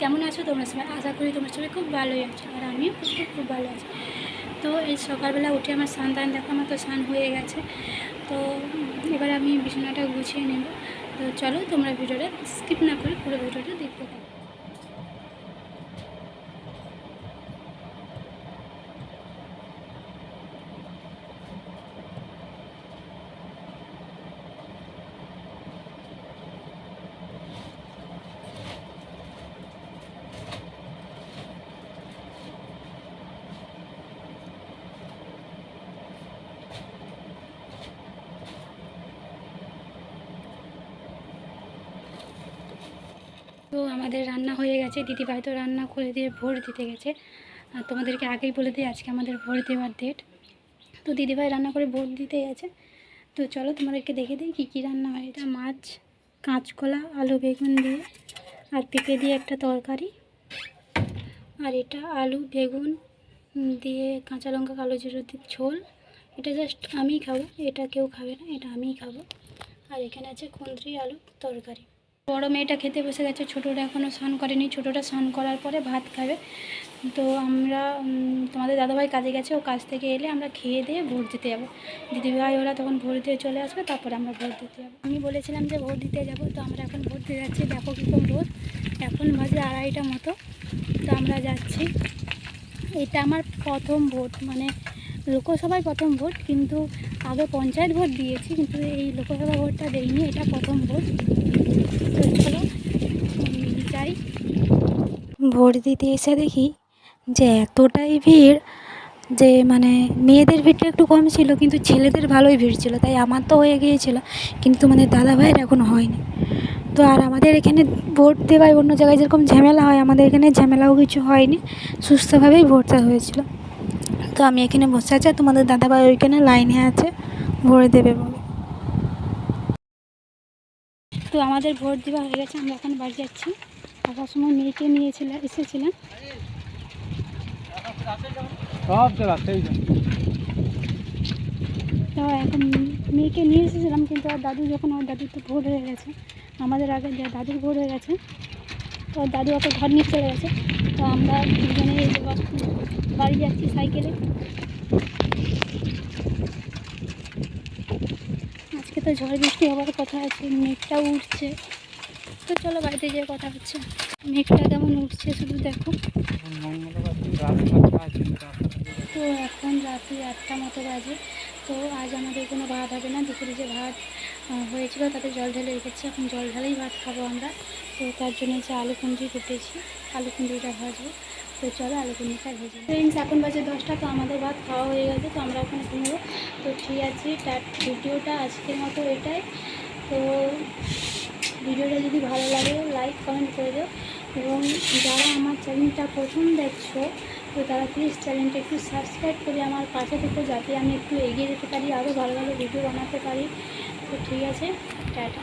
কেমন আছো তোমরা সবাই? আশা করি তোমরা সবাই খুব ভালোই আছো আর আমিও খুব খুব ভালো আছি। তো এই সকালবেলা উঠে আমার স্নান টান দেখো আমার তো স্নান হয়ে গেছে। তো এবার আমি বিছানাটা গুছিয়ে নেব। তো চলো তোমরা ভিডিওটা স্কিপ না করে পুরো ভিডিওটা দেখতে থাকো। তো আমাদের রান্না হয়ে গেছে। দিদিভাই তো রান্না করে দিয়ে ভোর দিতে গেছে। আর তোমাদেরকে আগেই বলে দিই, আজকে আমাদের ভোর দেওয়ার ডেট তো দিদিভাই রান্না করে ভোর দিতে গেছে। তো চলো তোমাদেরকে দেখে দিই কী কী রান্না হয়। এটা মাছ, কাঁচকলা, আলু, বেগুন দিয়ে আর পেঁপে দিয়ে একটা তরকারি। আর এটা আলু, বেগুন দিয়ে কাঁচা লঙ্কা, কালো জিরো দিয়ে ঝোল। এটা জাস্ট আমিই খাব, এটা কেউ খাবে না, এটা আমিই খাব। আর এখানে আছে কুঁদরি আলু তরকারি। বড় মেয়েটা খেতে বসে গেছে ছোটোটা এখনও স্নান করেনি। ছোটোটা স্নান করার পরে ভাত খাবে। তো আমরা তোমাদের দাদাভাই কাজে গেছে, ও কাজ থেকে এলে আমরা খেয়ে দিয়ে ভোট দিতে যাব। দিদিভাই ওরা তখন ভোট দিয়ে চলে আসবে, তারপরে আমরা ভোট দিতে যাব। আমি বলেছিলাম যে ভোট দিতে যাব, তো আমরা এখন ভোট দিতে যাচ্ছি দেখো কীরকম রোদ এখন বাজে আড়াইটা মতো। তো আমরা যাচ্ছি। এটা আমার প্রথম ভোট মানে লোকসভায় প্রথম ভোট, কিন্তু আগে পঞ্চায়েত ভোট দিয়েছি, কিন্তু এই লোকসভা ভোটটা দেইনি, এটা প্রথম ভোট। যাই। ভোট দিতে এসে দেখি যে এতটাই ভিড় যে মানে মেয়েদের ভিড়টা একটু কম ছিল, কিন্তু ছেলেদের ভালোই ভিড় ছিল, তাই আমার তো হয়ে গিয়েছিল, কিন্তু মানে দাদা ভাইয়ের এখনও হয়নি। তো আর আমাদের এখানে ভোট দেওয়ায় অন্য জায়গায় যেরকম ঝামেলা হয়, আমাদের এখানে ঝামেলাও কিছু হয়নি, সুস্থভাবেই ভোটটা হয়েছিল। তো আমি এখানে বসে আছি আর তোমাদের দাদাভাই ওইখানে লাইনে আছে ভোট দেবে বলে। তো আমাদের ভোট দেওয়া হয়ে গেছে আমরা এখন বাড়ি যাচ্ছি। আসার সময় মেয়েকে নিয়েছিলাম এসেছিলাম। তো এখন মেয়েকে নিয়ে এসেছিলাম কিন্তু আর দাদু যখন আমার দাদুর তো ভোট হয়ে গেছে। আমাদের আগে যে দাদুর ভোট হয়ে গেছে তো দাদু ওকে ঘর নিয়ে চলে গেছে। তো আমরা দুজনে বাড়ি যাচ্ছি সাইকেলে। আজকে তো ঝড় বৃষ্টি হওয়ার কথা আছে মেঘটাও উঠছে। তো চলো বাড়িতে যেয়ে কথা হচ্ছে। মেঘটা কেমন উঠছে শুধু দেখো। তো এখন রাত্রি আটটা মতো বাজে। তো আজ আমাদের কোনো ভাত হবে না, দুপুরে যে ভাত হয়েছিল তাতে জল ঢেলে রেখেছি। এখন জল ঢালেই ভাত খাব আমরা। তো তার জন্য যে আলু কুঞ্জি কুটেছি। আলু কুঞ্জিটা ভাজবো। তো চলো আলু কুঞ্জিটা ভেজে ফ্রেন্ডস এখন বাজে দশটা, তো আমাদের ভাত খাওয়া হয়ে গেছে, তো আমরা এখন ঘুমবো। তো ঠিক আছে, তার ভিডিওটা আজকের মতো এটাই। তো ভিডিওটা যদি ভালো লাগে লাইক কমেন্ট করে দিও। এবং যারা আমার চ্যানেলটা প্রথম দেখছ, তো তারা প্লিজ চ্যানেলটা একটু সাবস্ক্রাইব করে আমার পাশে থেকে, যাতে আমি একটু এগিয়ে যেতে পারি আরও ভালো ভালো ভিডিও বানাতে পারি। তো ঠিক আছে, টাটা।